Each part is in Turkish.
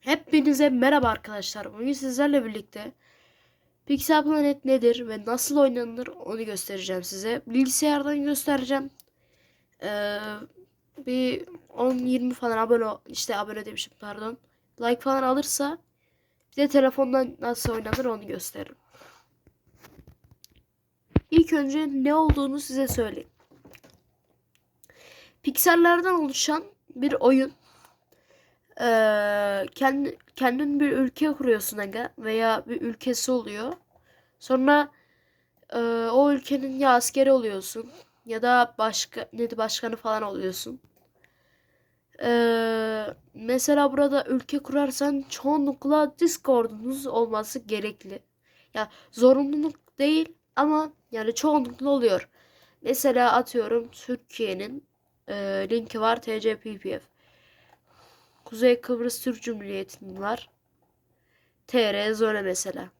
Hepinize merhaba arkadaşlar. Bugün sizlerle birlikte Pixel Planet nedir ve nasıl oynanır onu göstereceğim size. Bilgisayardan göstereceğim. Ee, bir 10-20 falan abone işte abone demişim pardon. Like falan alırsa bir de telefondan nasıl oynanır onu gösteririm. İlk önce ne olduğunu size söyleyeyim. Piksellerden oluşan bir oyun ee, kendi, kendin bir ülke kuruyorsun aga veya bir ülkesi oluyor. Sonra e, o ülkenin ya askeri oluyorsun ya da başka neydi başkanı falan oluyorsun. Ee, mesela burada ülke kurarsan çoğunlukla Discord'unuz olması gerekli. Ya zorunluluk değil ama yani çoğunlukla oluyor. Mesela atıyorum Türkiye'nin e, linki var TCPPF. Kuzey Kıbrıs Türk Cumhuriyeti'nin var. TR Zone mesela.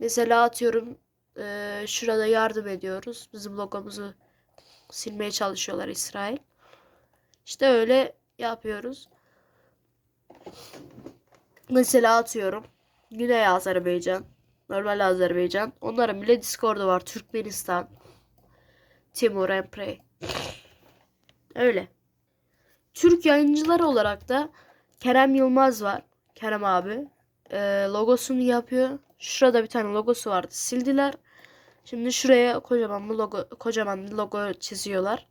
Mesela atıyorum e, şurada yardım ediyoruz. Bizim logomuzu silmeye çalışıyorlar İsrail. İşte öyle yapıyoruz. Mesela atıyorum Güney Azerbaycan, normal Azerbaycan. Onların bile Discord'u var. Türkmenistan, Timur Emre. Öyle. Türk yayıncıları olarak da Kerem Yılmaz var. Kerem abi. Ee, logosunu yapıyor. Şurada bir tane logosu vardı. Sildiler. Şimdi şuraya kocaman bir logo, kocaman bir logo çiziyorlar.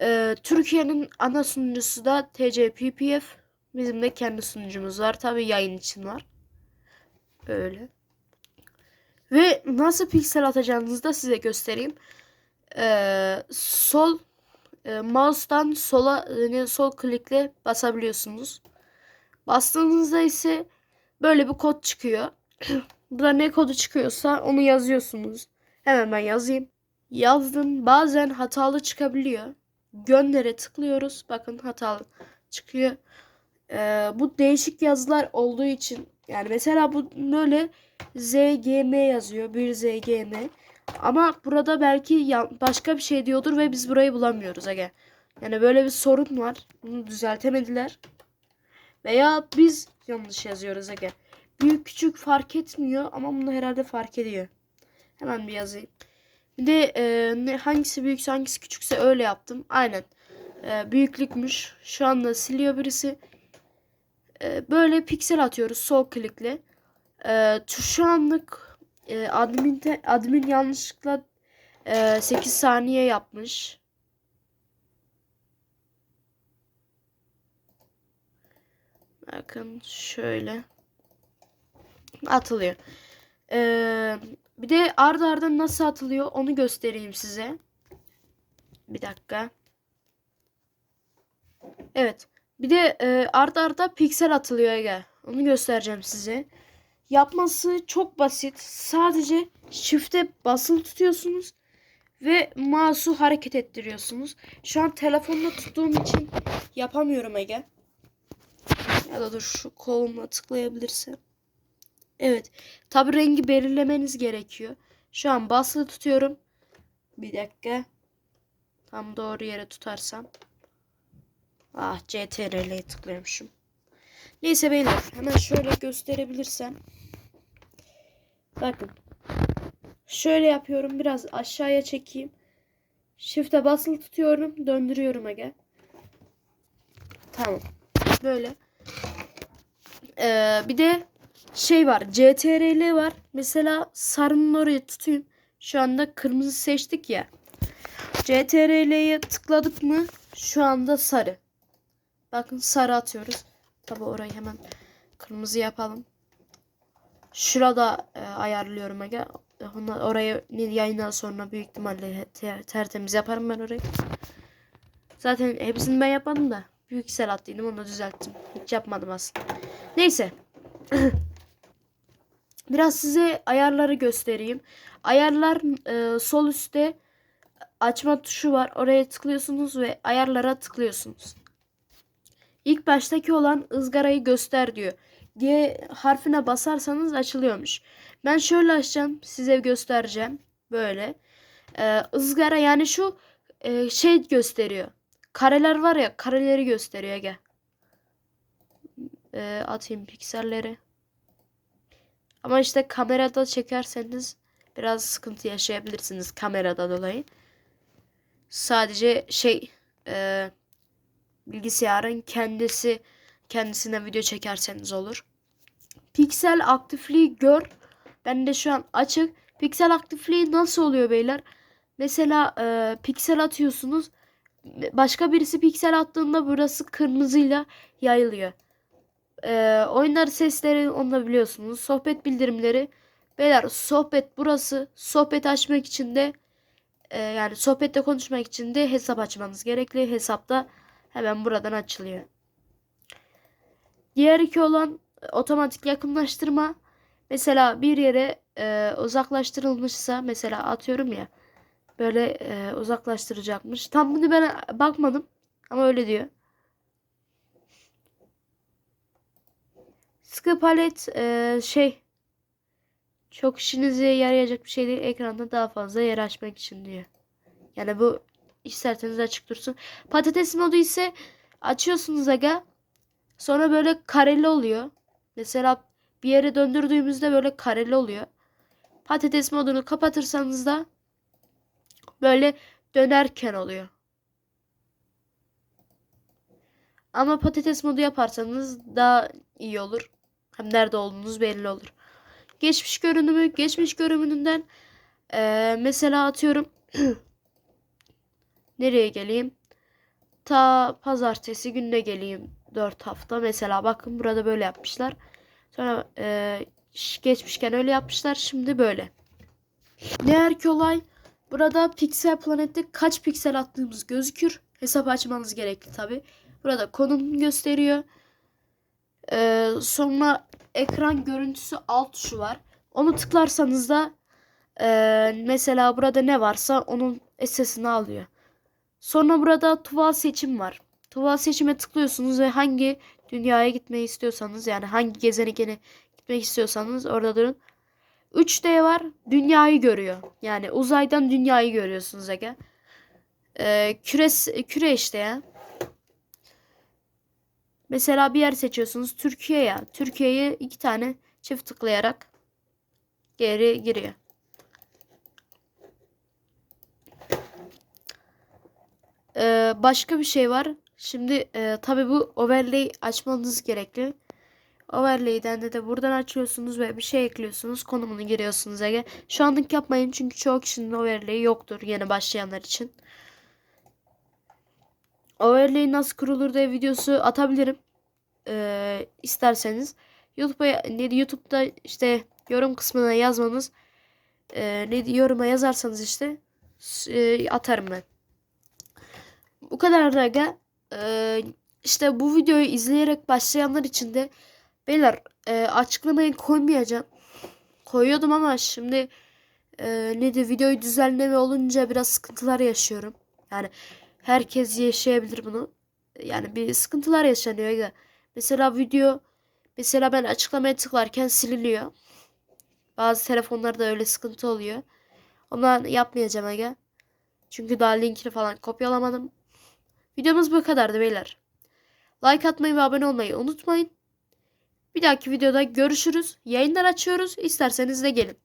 Ee, Türkiye'nin ana sunucusu da TCPPF. Bizim de kendi sunucumuz var. Tabi yayın için var. Öyle. Ve nasıl piksel atacağınızı da size göstereyim. Ee, sol e, mouse'dan sola yani sol klikle basabiliyorsunuz. Bastığınızda ise böyle bir kod çıkıyor. Burada ne kodu çıkıyorsa onu yazıyorsunuz. Hemen ben yazayım. Yazdım. Bazen hatalı çıkabiliyor. Göndere tıklıyoruz. Bakın hatalı çıkıyor. Ee, bu değişik yazılar olduğu için yani mesela bu böyle ZGM yazıyor. Bir ZGM. Ama burada belki başka bir şey diyordur ve biz burayı bulamıyoruz aga. Yani böyle bir sorun var. Bunu düzeltemediler. Veya biz yanlış yazıyoruz aga. Büyük küçük fark etmiyor ama bunu herhalde fark ediyor. Hemen bir yazayım. Bir de e, ne, hangisi büyükse hangisi küçükse öyle yaptım. Aynen. E, büyüklükmüş. Şu anda siliyor birisi. E, böyle piksel atıyoruz sol klikle. E, şu anlık e, admin, de, admin yanlışlıkla e, 8 saniye yapmış. Bakın şöyle atılıyor. Ee, bir de arda arda nasıl atılıyor onu göstereyim size. Bir dakika. Evet. Bir de e, arda arda piksel atılıyor Ege. Onu göstereceğim size. Yapması çok basit. Sadece shift'e basılı tutuyorsunuz ve mouse'u hareket ettiriyorsunuz. Şu an telefonla tuttuğum için yapamıyorum Ege. Ya da dur şu kolumla tıklayabilirsem. Evet. Tabi rengi belirlemeniz gerekiyor. Şu an basılı tutuyorum. Bir dakika. Tam doğru yere tutarsam. Ah CTRL'ye tıklıyormuşum. Neyse beyler hemen şöyle gösterebilirsem. Bakın. Şöyle yapıyorum. Biraz aşağıya çekeyim. Shift'e basılı tutuyorum. Döndürüyorum aga. Tamam. Böyle. Ee, bir de şey var. CTRL var. Mesela sarının oraya tutayım. Şu anda kırmızı seçtik ya. CTRL'ye tıkladık mı şu anda sarı. Bakın sarı atıyoruz. Tabi orayı hemen kırmızı yapalım. Şurada e, ayarlıyorum aga. Orayı yayından sonra büyük ihtimalle ter, tertemiz yaparım ben orayı. Zaten hepsini ben yapmadım da. Büyük sel attıydım onu düzelttim. Hiç yapmadım aslında. Neyse. Biraz size ayarları göstereyim. Ayarlar e, sol üstte açma tuşu var. Oraya tıklıyorsunuz ve ayarlara tıklıyorsunuz. İlk baştaki olan ızgarayı göster diyor. G harfine basarsanız açılıyormuş. Ben şöyle açacağım. Size göstereceğim. Böyle. Ee, ızgara yani şu e, şey gösteriyor. Kareler var ya kareleri gösteriyor. Gel. e, atayım pikselleri. Ama işte kamerada çekerseniz biraz sıkıntı yaşayabilirsiniz kamerada dolayı. Sadece şey e, bilgisayarın kendisi kendisine video çekerseniz olur. Piksel aktifliği gör. Ben de şu an açık. Piksel aktifliği nasıl oluyor beyler? Mesela e, piksel atıyorsunuz. Başka birisi piksel attığında burası kırmızıyla yayılıyor. E, oyunlar sesleri onu da biliyorsunuz. Sohbet bildirimleri. Beyler sohbet burası. Sohbet açmak için de e, yani sohbette konuşmak için de hesap açmanız gerekli. Hesapta hemen buradan açılıyor. Diğer iki olan e, otomatik yakınlaştırma. Mesela bir yere e, uzaklaştırılmışsa mesela atıyorum ya böyle e, uzaklaştıracakmış. Tam bunu ben bakmadım ama öyle diyor. Sıkı palet e, şey çok işinize yarayacak bir şey değil. Ekranda daha fazla yer açmak için diyor. Yani bu isterseniz açık dursun. Patates modu ise açıyorsunuz aga. Sonra böyle kareli oluyor. Mesela bir yere döndürdüğümüzde böyle kareli oluyor. Patates modunu kapatırsanız da böyle dönerken oluyor. Ama patates modu yaparsanız daha iyi olur. Hem nerede olduğunuz belli olur. Geçmiş görünümü, geçmiş görünümünden eee, mesela atıyorum nereye geleyim? Ta pazartesi gününe geleyim 4 hafta. Mesela bakın burada böyle yapmışlar. Sonra eee, geçmişken öyle yapmışlar. Şimdi böyle. Diğer ki olay burada Pixel Planet'te kaç piksel attığımız gözükür. Hesap açmanız gerekli tabi. Burada konum gösteriyor. Ee, sonra ekran görüntüsü alt tuşu var. Onu tıklarsanız da ee, mesela burada ne varsa onun SS'ini alıyor. Sonra burada tuval seçim var. Tuval seçime tıklıyorsunuz ve hangi dünyaya gitmeyi istiyorsanız yani hangi gezegene gitmek istiyorsanız orada durun. 3D var. Dünyayı görüyor. Yani uzaydan dünyayı görüyorsunuz Ege. Ee, küres, küre işte ya. Mesela bir yer seçiyorsunuz. Türkiye ya. Türkiye'yi iki tane çift tıklayarak geri giriyor. Ee, başka bir şey var. Şimdi e, tabi bu overlay açmanız gerekli. Overlay'den de, de buradan açıyorsunuz ve bir şey ekliyorsunuz. Konumunu giriyorsunuz Ege. Şu anlık yapmayın çünkü çoğu kişinin overlay'i yoktur yeni başlayanlar için. Overlay nasıl kurulur diye videosu atabilirim. Ee, isterseniz. YouTube'a YouTube'da işte yorum kısmına yazmanız e, ne yoruma yazarsanız işte e, atarım ben. Bu kadar da Ege. Ee, işte bu videoyu izleyerek başlayanlar için de Beyler e, açıklamayı koymayacağım. Koyuyordum ama şimdi e, ne de videoyu düzenleme olunca biraz sıkıntılar yaşıyorum. Yani herkes yaşayabilir bunu. Yani bir sıkıntılar yaşanıyor. Ya. Mesela video mesela ben açıklamaya tıklarken siliniyor. Bazı telefonlarda öyle sıkıntı oluyor. Ondan yapmayacağım aga. Çünkü daha linkini falan kopyalamadım. Videomuz bu kadardı beyler. Like atmayı ve abone olmayı unutmayın. Bir dahaki videoda görüşürüz. Yayınlar açıyoruz. İsterseniz de gelin.